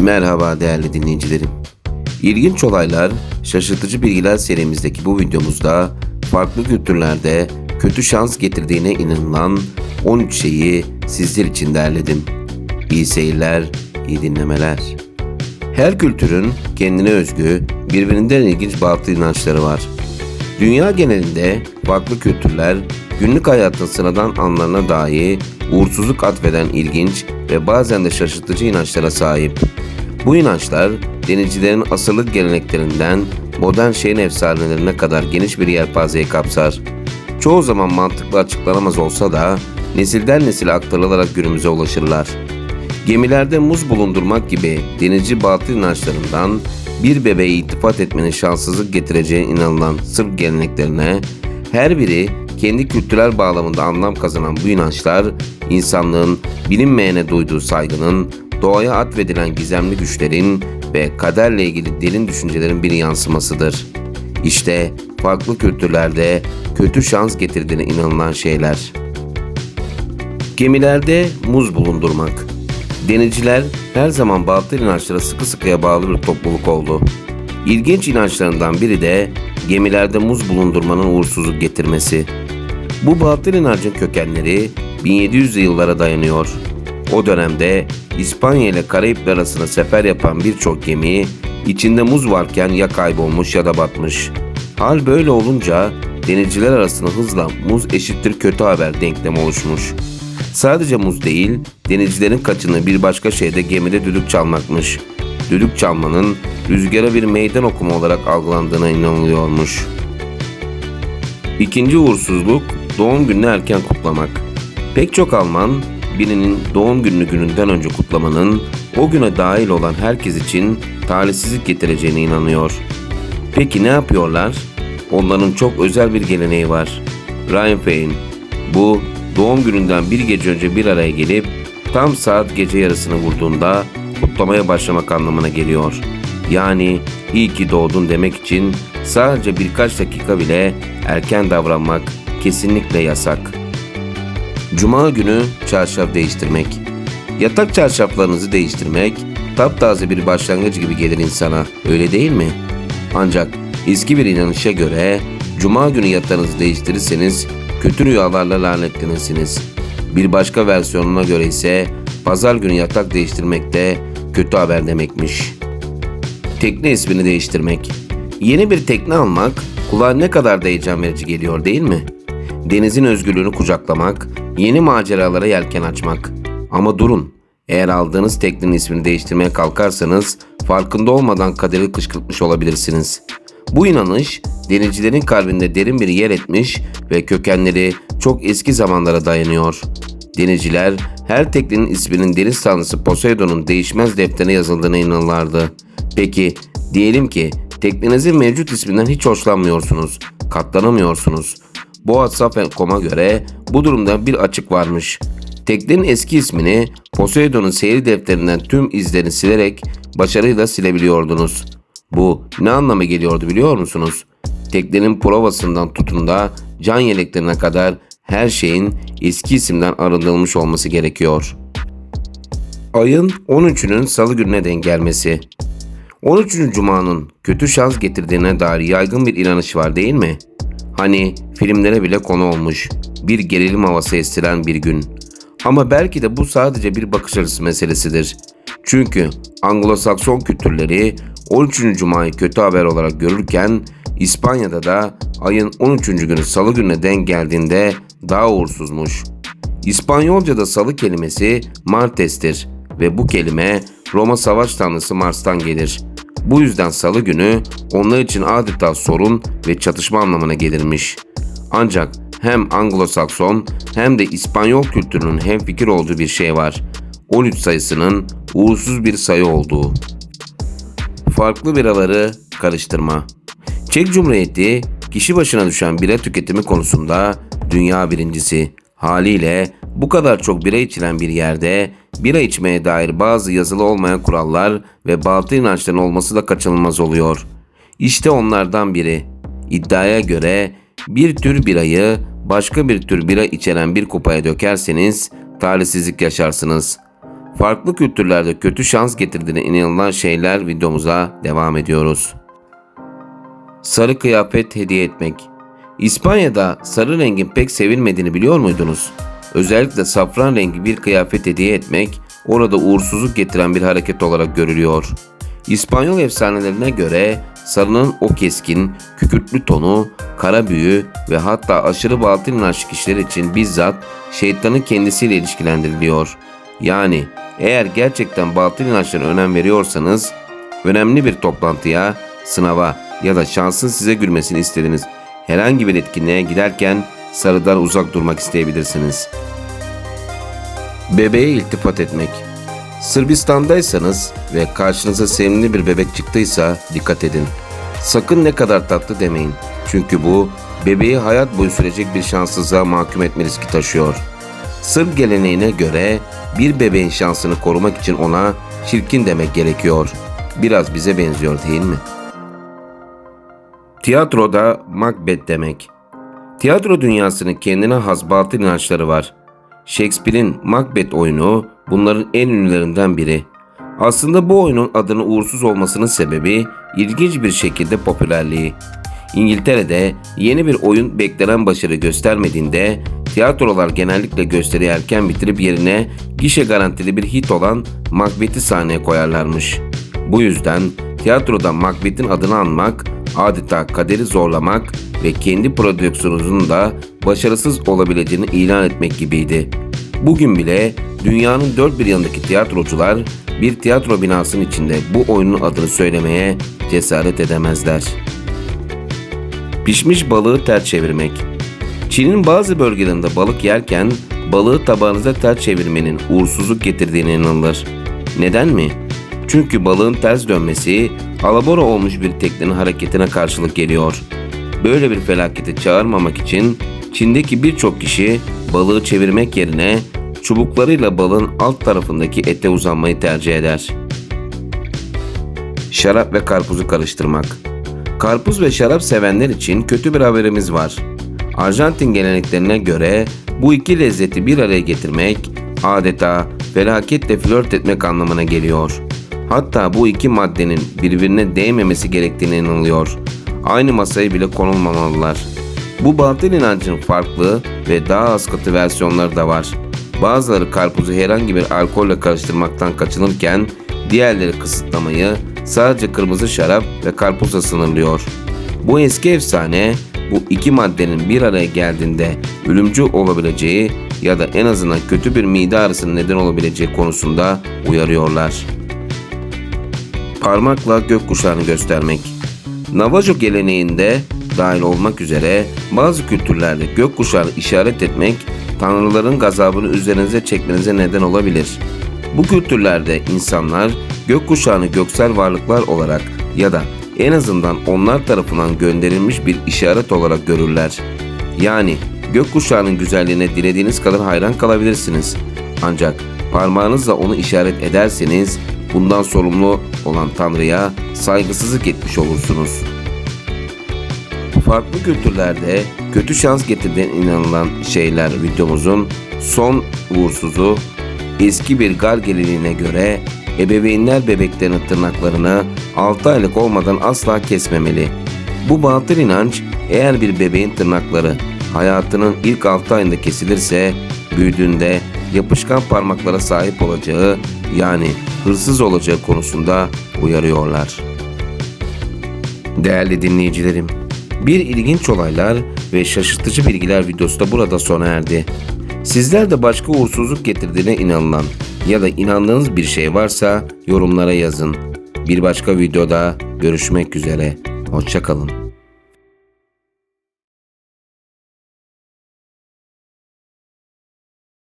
Merhaba değerli dinleyicilerim. İlginç olaylar, şaşırtıcı bilgiler serimizdeki bu videomuzda farklı kültürlerde kötü şans getirdiğine inanılan 13 şeyi sizler için derledim. İyi seyirler, iyi dinlemeler. Her kültürün kendine özgü, birbirinden ilginç batıl inançları var. Dünya genelinde farklı kültürler günlük hayatın sıradan anlarına dahi uğursuzluk atfeden ilginç ve bazen de şaşırtıcı inançlara sahip. Bu inançlar denizcilerin asırlık geleneklerinden modern şehir efsanelerine kadar geniş bir yelpazeyi kapsar. Çoğu zaman mantıklı açıklanamaz olsa da nesilden nesile aktarılarak günümüze ulaşırlar. Gemilerde muz bulundurmak gibi denizci batıl inançlarından bir bebeğe iltifat etmenin şanssızlık getireceği inanılan Sırp geleneklerine her biri kendi kültürel bağlamında anlam kazanan bu inançlar insanlığın bilinmeyene duyduğu saygının, doğaya atfedilen gizemli güçlerin ve kaderle ilgili derin düşüncelerin bir yansımasıdır. İşte farklı kültürlerde kötü şans getirdiğine inanılan şeyler. Gemilerde muz bulundurmak. Denizciler her zaman batıl inançlara sıkı sıkıya bağlı bir topluluk oldu. İlginç inançlarından biri de gemilerde muz bulundurmanın uğursuzluk getirmesi. Bu batıl inancın kökenleri 1700'lü yıllara dayanıyor. O dönemde İspanya ile Karayipler arasında sefer yapan birçok gemi içinde muz varken ya kaybolmuş ya da batmış. Hal böyle olunca denizciler arasında hızla muz eşittir kötü haber denklemi oluşmuş. Sadece muz değil, denizcilerin kaçını bir başka şeyde gemide düdük çalmakmış. Düdük çalmanın rüzgara bir meydan okuma olarak algılandığına inanılıyormuş. İkinci uğursuzluk doğum gününü erken kutlamak. Pek çok Alman birinin doğum gününü gününden önce kutlamanın o güne dahil olan herkes için talihsizlik getireceğine inanıyor. Peki ne yapıyorlar? Onların çok özel bir geleneği var. Rheinfein. Bu doğum gününden bir gece önce bir araya gelip tam saat gece yarısını vurduğunda kutlamaya başlamak anlamına geliyor. Yani iyi ki doğdun demek için sadece birkaç dakika bile erken davranmak kesinlikle yasak. Cuma günü çarşaf değiştirmek. Yatak çarşaflarınızı değiştirmek taptaze bir başlangıç gibi gelir insana, öyle değil mi? Ancak eski bir inanışa göre cuma günü yatağınızı değiştirirseniz kötü rüyalarla lanetlenirsiniz. Bir başka versiyonuna göre ise pazar günü yatak değiştirmek de kötü haber demekmiş. Tekne ismini değiştirmek. Yeni bir tekne almak kulağa ne kadar da heyecan verici geliyor değil mi? Denizin özgürlüğünü kucaklamak, yeni maceralara yelken açmak. Ama durun, eğer aldığınız teknenin ismini değiştirmeye kalkarsanız farkında olmadan kaderi kışkırtmış olabilirsiniz. Bu inanış denizcilerin kalbinde derin bir yer etmiş ve kökenleri çok eski zamanlara dayanıyor. Denizciler her teknenin isminin deniz tanrısı Poseidon'un değişmez defterine yazıldığına inanırlardı. Peki diyelim ki teknenizin mevcut isminden hiç hoşlanmıyorsunuz, katlanamıyorsunuz. Boğaz.com'a göre bu durumda bir açık varmış. Teknenin eski ismini Poseidon'un seyir defterinden tüm izlerini silerek başarıyla silebiliyordunuz. Bu ne anlama geliyordu biliyor musunuz? Teknenin provasından tutun da can yeleklerine kadar her şeyin eski isimden arındırılmış olması gerekiyor. Ayın 13'ünün salı gününe denk gelmesi. 13. Cuma'nın kötü şans getirdiğine dair yaygın bir inanış var değil mi? Hani filmlere bile konu olmuş. Bir gerilim havası estiren bir gün. Ama belki de bu sadece bir bakış açısı meselesidir. Çünkü Anglo-Sakson kültürleri 13. Cuma'yı kötü haber olarak görürken İspanya'da da ayın 13. günü salı gününe denk geldiğinde daha uğursuzmuş. İspanyolca'da salı kelimesi Martes'tir ve bu kelime Roma savaş tanrısı Mars'tan gelir. Bu yüzden salı günü onlar için adeta sorun ve çatışma anlamına gelirmiş. Ancak hem Anglo-Sakson hem de İspanyol kültürünün hemfikir olduğu bir şey var. 13 sayısının uğursuz bir sayı olduğu. Farklı biraları karıştırma. Çek Cumhuriyeti kişi başına düşen bira tüketimi konusunda dünya birincisi. Haliyle bu kadar çok bira içilen bir yerde bira içmeye dair bazı yazılı olmayan kurallar ve batıl inançların olması da kaçınılmaz oluyor. İşte onlardan biri. İddiaya göre bir tür birayı başka bir tür bira içeren bir kupaya dökerseniz talihsizlik yaşarsınız. Farklı kültürlerde kötü şans getirdiğine inanılan şeyler videomuza devam ediyoruz. Sarı kıyafet hediye etmek. İspanya'da sarı rengin pek sevilmediğini biliyor muydunuz? Özellikle safran rengi bir kıyafet hediye etmek orada uğursuzluk getiren bir hareket olarak görülüyor. İspanyol efsanelerine göre sarının o keskin, kükürtlü tonu, kara büyü ve hatta aşırı batıl inançlı kişiler için bizzat şeytanın kendisiyle ilişkilendiriliyor. Yani eğer gerçekten batıl inançlara önem veriyorsanız önemli bir toplantıya, sınava ya da şansın size gülmesini istediğiniz herhangi bir etkinliğe giderken sarıdan uzak durmak isteyebilirsiniz. Bebeğe iltifat etmek. Sırbistan'daysanız ve karşınıza sevimli bir bebek çıktıysa dikkat edin. Sakın ne kadar tatlı demeyin. Çünkü bu bebeği hayat boyu sürecek bir şanssızlığa mahkum etme riski taşıyor. Sırp geleneğine göre bir bebeğin şansını korumak için ona çirkin demek gerekiyor. Biraz bize benziyor değil mi? Tiyatroda Macbeth demek. Tiyatro dünyasının kendine has batıl inançları var. Shakespeare'in Macbeth oyunu bunların en ünlülerinden biri. Aslında bu oyunun adının uğursuz olmasının sebebi ilginç bir şekilde popülerliği. İngiltere'de yeni bir oyun beklenen başarı göstermediğinde tiyatrolar genellikle gösteriyi erken bitirip yerine gişe garantili bir hit olan Macbeth'i sahneye koyarlarmış. Bu yüzden tiyatroda Macbeth'in adını anmak adeta kaderi zorlamak ve kendi prodüksiyonunuzun da başarısız olabileceğini ilan etmek gibiydi. Bugün bile dünyanın dört bir yanındaki tiyatrocular bir tiyatro binasının içinde bu oyunun adını söylemeye cesaret edemezler. Pişmiş balığı ters çevirmek. Çin'in bazı bölgelerinde balık yerken balığı tabağınıza ters çevirmenin uğursuzluk getirdiğine inanılır. Neden mi? Çünkü balığın ters dönmesi alabora olmuş bir teknenin hareketine karşılık geliyor. Böyle bir felakete çağırmamak için Çin'deki birçok kişi balığı çevirmek yerine çubuklarıyla balığın alt tarafındaki ete uzanmayı tercih eder. Şarap ve karpuzu karıştırmak. Karpuz ve şarap sevenler için kötü bir haberimiz var. Arjantin geleneklerine göre bu iki lezzeti bir araya getirmek adeta felaketle flört etmek anlamına geliyor. Hatta bu iki maddenin birbirine değmemesi gerektiğine inanılıyor. Aynı masaya bile konulmamalılar. Bu batıl inancın farklı ve daha az katı versiyonları da var. Bazıları karpuzu herhangi bir alkolle karıştırmaktan kaçınırken diğerleri kısıtlamayı sadece kırmızı şarap ve karpuzla sınırlıyor. Bu eski efsane bu iki maddenin bir araya geldiğinde ölümcül olabileceği ya da en azından kötü bir mide ağrısının neden olabileceği konusunda uyarıyorlar. Parmakla gökkuşağını göstermek. Navajo geleneğinde dahil olmak üzere bazı kültürlerde gökkuşağını işaret etmek tanrıların gazabını üzerinize çekmenize neden olabilir. Bu kültürlerde insanlar gökkuşağını göksel varlıklar olarak ya da en azından onlar tarafından gönderilmiş bir işaret olarak görürler. Yani gökkuşağının güzelliğine dilediğiniz kadar hayran kalabilirsiniz. Ancak parmağınızla onu işaret ederseniz bundan sorumlu olan Tanrı'ya saygısızlık etmiş olursunuz. Farklı kültürlerde kötü şans getirdiğine inanılan şeyler videomuzun son uğursuzu eski bir gar geleneğine göre ebeveynler bebeklerin tırnaklarını 6 aylık olmadan asla kesmemeli. Bu batıl inanç eğer bir bebeğin tırnakları hayatının ilk 6 ayında kesilirse büyüdüğünde yapışkan parmaklara sahip olacağı yani hırsız olacağı konusunda uyarıyorlar. Değerli dinleyicilerim, bir ilginç olaylar ve şaşırtıcı bilgiler videosu da burada sona erdi. Sizler de başka uğursuzluk getirdiğine inanılan ya da inandığınız bir şey varsa yorumlara yazın. Bir başka videoda görüşmek üzere. Hoşçakalın.